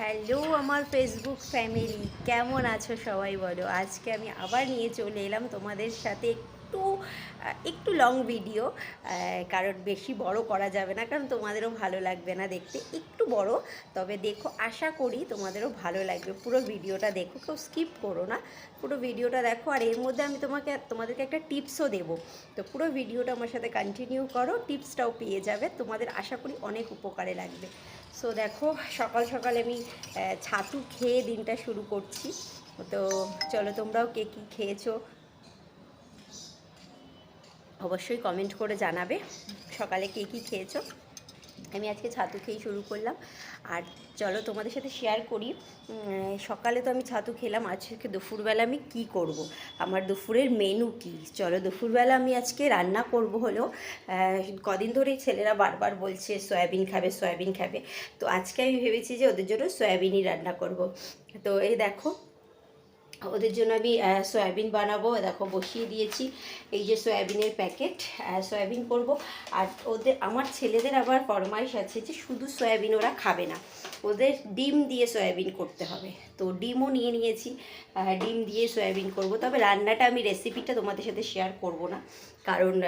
Hello আমার Facebook family কেমন আছো সবাই বলো? আজকে আমি আবার নিয়ে চলে এলাম তোমাদের সাথে একটু একটু লং ভিডিও কারণ বেশি বড় করা যাবে না, কারণ তোমাদেরও ভালো লাগবে না দেখতে। একটু বড়, তবে দেখো, আশা করি তোমাদেরও ভালো লাগবে। পুরো ভিডিওটা দেখো, কেউ স্কিপ করো না। পুরো ভিডিওটা দেখো, আর এর মধ্যে আমি তোমাকে, তোমাদেরকে একটা টিপসও দেবো। তো পুরো ভিডিওটা আমার সাথে কন্টিনিউ করো টিপসটাও পেয়ে যাবে। তোমাদের আশা করি অনেক উপকারে লাগবে। সো দেখো, সকাল সকাল আমি ছাতু খেয়ে দিনটা শুরু করছি। তো চলো, তোমরাও কে কী খেয়েছো? অবশ্যই কমেন্ট করে জানাবে। সকালে কে কী খেয়েছো? আমি আজকে ছাতু খেয়ে শুরু করলাম। আর চলো তোমাদের সাথে শেয়ার করি। সকালে তো আমি ছাতু খেলাম, আজকে দুপুরবেলা আমি কি করব। আমার দুপুরের মেনু কি? চলো দুপুরবেলা আমি আজকে রান্না করব হলো কদিন ধরেই ছেলেরা বারবার বলছে, সয়াবিন খাবে সয়াবিন খাবে। তো আজকে আমি ভেবেছি যে ওদের জন্য সয়াবিনই রান্না করব। তো এই দেখো ওদের জন্য আমি সয়াবিন বানাবো। দেখো, বসিয়ে দিয়েছি। এই যে সয়াবিনের প্যাকেট সয়াবিন করব। আর ওদের, আমার ছেলেদের আবার ফরমাইশ আছে যে শুধু সয়াবিন ওরা খাবে না। ওদের ডিম দিয়ে সয়াবিন করতে হবে। তো ডিমও নিয়ে নিয়েছি। ডিম দিয়ে সয়াবিন করব। তবে রান্নাটা আমি রেসিপিটা তোমাদের সাথে শেয়ার করব না। কারণ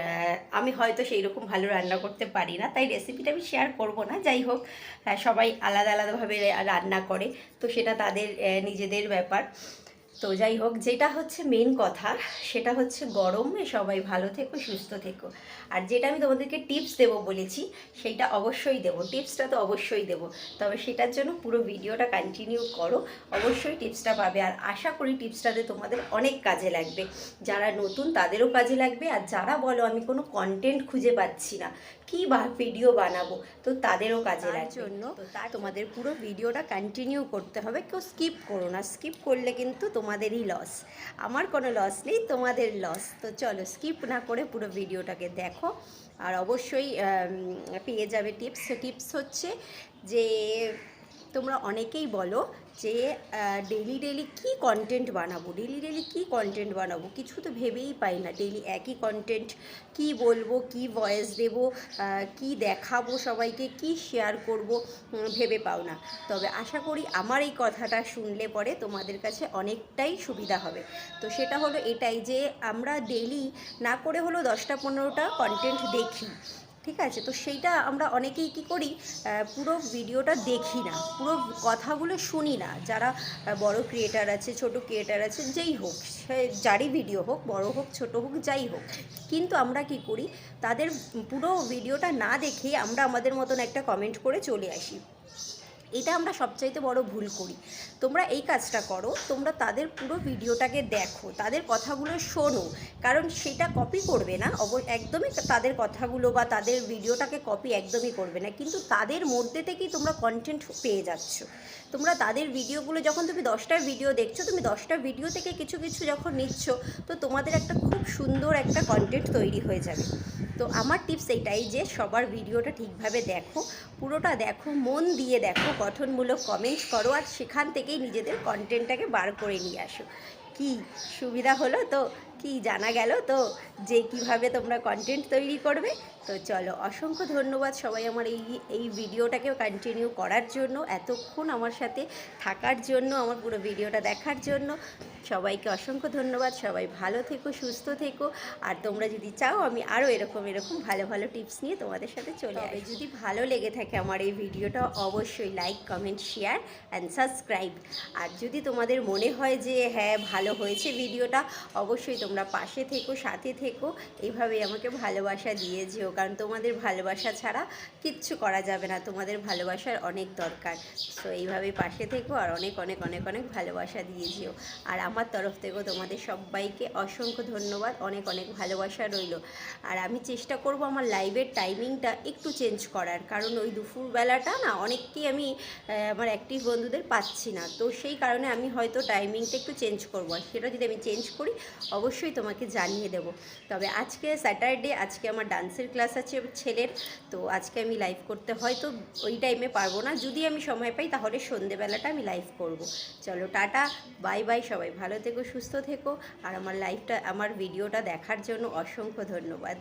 আমি হয়তো সেই রকম ভালো রান্না করতে পারি না। তাই রেসিপিটা আমি শেয়ার করব না। যাই হোক সবাই আলাদা আলাদাভাবে রান্না করে। তো সেটা তাদের নিজেদের ব্যাপার। তো যাই হোক, যেটা হচ্ছে মেন কথা, সেটা হচ্ছে গরমে। সবাই ভালো থেকো, সুস্থ থেকো। আর যেটা আমি তোমাদেরকে টিপস দেবো বলেছি, সেটা অবশ্যই দেবো। টিপসটা তো অবশ্যই দেবো। তবে সেটার জন্য পুরো ভিডিওটা কন্টিনিউ করো। অবশ্যই টিপসটা পাবে। আর আশা করি টিপসটাতে তোমাদের অনেক কাজে লাগবে। যারা নতুন, তাদেরও কাজে লাগবে। আর যারা বলো, আমি কোনো কন্টেন্ট খুঁজে পাচ্ছি না কি বা ভিডিও বানাবো? তো তাদেরও কাজে লাগবে। জন্য তোমাদের পুরো ভিডিওটা কন্টিনিউ করতে হবে। কেউ স্কিপ করো না। স্কিপ করলে কিন্তু তোমাদেরই লস আমার কোনো লস নেই তোমাদের লস তো চলো স্কিপ না করে পুরো ভিডিওটাকে দেখো। আর অবশ্যই পেয়ে যাবে টিপস টিপস হচ্ছে যে তোমরা অনেকেই বলো যে ডেলি ডেলি কি কন্টেন্ট বানাবো? ডেলি ডেলি কি কন্টেন্ট বানাবো? কিছু তো ভেবেই পাই না। ডেলি একই কন্টেন্ট কি বলব, কি ভয়েস দেব কি দেখাবো সবাইকে, কি শেয়ার করব ভেবে পাও না। তবে আশা করি আমার এই কথাটা শুনলে পরে তোমাদের কাছে অনেকটাই সুবিধা হবে। তো সেটা হলো এটাই যে, আমরা ডেলি না করে হলো দশটা, পনেরোটা কন্টেন্ট দেখি। ঠিক আছে? তো সেইটা আমরা অনেকেই কি করি পুরো ভিডিওটা দেখি না, পুরো কথাগুলো শুনি না। যারা বড় ক্রিয়েটার আছে, ছোট ক্রিয়েটার আছে, যেই হোক, সে যারই ভিডিও হোক, বড় হোক, ছোট হোক, যাই হোক, কিন্তু আমরা কি করি, তাদের পুরো ভিডিওটা না দেখে আমরা আমাদের মতন একটা কমেন্ট করে চলে আসি। এটা আমরা সবচাইতে বড় ভুল করি। তোমরা এই কাজটা করো, তোমরা তাদের পুরো ভিডিওটাকে দেখো, তাদের কথাগুলো শোনো, কারণ সেটা কপি করবে না, অব, একদমই তাদের কথাগুলো বা তাদের ভিডিওটাকে কপি একদমই করবে না, কিন্তু তাদের মধ্যে থেকেই তোমরা কন্টেন্ট পেয়ে যাচ্ছ? তোমরা তাদের ভিডিওগুলো যখন তুমি দশটা ভিডিও দেখছ, তুমি দশটা ভিডিও থেকে কিছু কিছু যখন নিচ্ছ, তো তোমাদের একটা খুব সুন্দর একটা কন্টেন্ট তৈরি হয়ে যাবে। তো আমার টিপস এইটাই যে সবার ভিডিওটা ঠিকভাবে দেখো, পুরোটা দেখো, মন দিয়ে দেখো গঠনমূলক কমেন্টস করো আর সেখান থেকেই নিজেদের কন্টেন্টটাকে বার করে নিয়ে আসো। কি সুবিধা হলো? তো কি জানা গেল? তো যে কীভাবে তোমরা কন্টেন্ট তৈরি করবে? তো চলো অসংখ্য ধন্যবাদ সবাই আমার এই এই ভিডিওটাকে কন্টিনিউ করার জন্য এতক্ষণ আমার সাথে থাকার জন্য আমার পুরো ভিডিওটা দেখার জন্য। সবাইকে অসংখ্য ধন্যবাদ সবাই ভালো থেকো সুস্থ থেকো। আর তোমরা যদি চাও আমি আরও এরকম এরকম ভালো ভালো টিপস নিয়ে তোমাদের সাথে চলে আসবে যদি ভালো লেগে থাকে আমার এই ভিডিওটা অবশ্যই like comment share and subscribe আর যদি তোমাদের মনে হয় যে হ্যাঁ ভালো হয়েছে ভিডিওটা, অবশ্যই তোমরা পাশে থেকো, সাথে থেকো। এইভাবেই আমাকে ভালোবাসা দিয়ে যেও, কারণ তোমাদের ভালোবাসা ছাড়া কিচ্ছু করা যাবে না। তোমাদের ভালোবাসার অনেক দরকার। সো এইভাবেই পাশে থেকো আর অনেক অনেক অনেক অনেক ভালোবাসা দিয়ে যেও। আর আমার তরফ থেকেও তোমাদের সবাইকে অসংখ্য ধন্যবাদ। অনেক অনেক ভালোবাসা রইল। আর আমি চেষ্টা করব আমার লাইভের টাইমিংটা একটু চেঞ্জ করার, কারণ ওই দুপুরবেলাটা না অনেককেই আমি আমার অ্যাক্টিভ বন্ধুদের পাচ্ছি না। তো সেই কারণে আমি হয়তো টাইমিংটা একটু চেঞ্জ করব। আর সেটা যদি আমি চেঞ্জ করি, অবশ্যই তোমাকে জানিয়ে দেব। তবে আজকে স্যাটারডে আজকে আমার ডান্সের ক্লাস আছে ছেলের, তো আজকে আমি লাইভ করতে হয়তো ওই টাইমে পারব না। যদি আমি সময় পাই, তাহলে সন্ধেবেলাটা আমি লাইভ করব। চলো, টাটা বাই বাই সবাই। ভালো থেকো, সুস্থ থেকো। আর আমার লাইভটা আমার ভিডিওটা দেখার জন্য অসংখ্য ধন্যবাদ।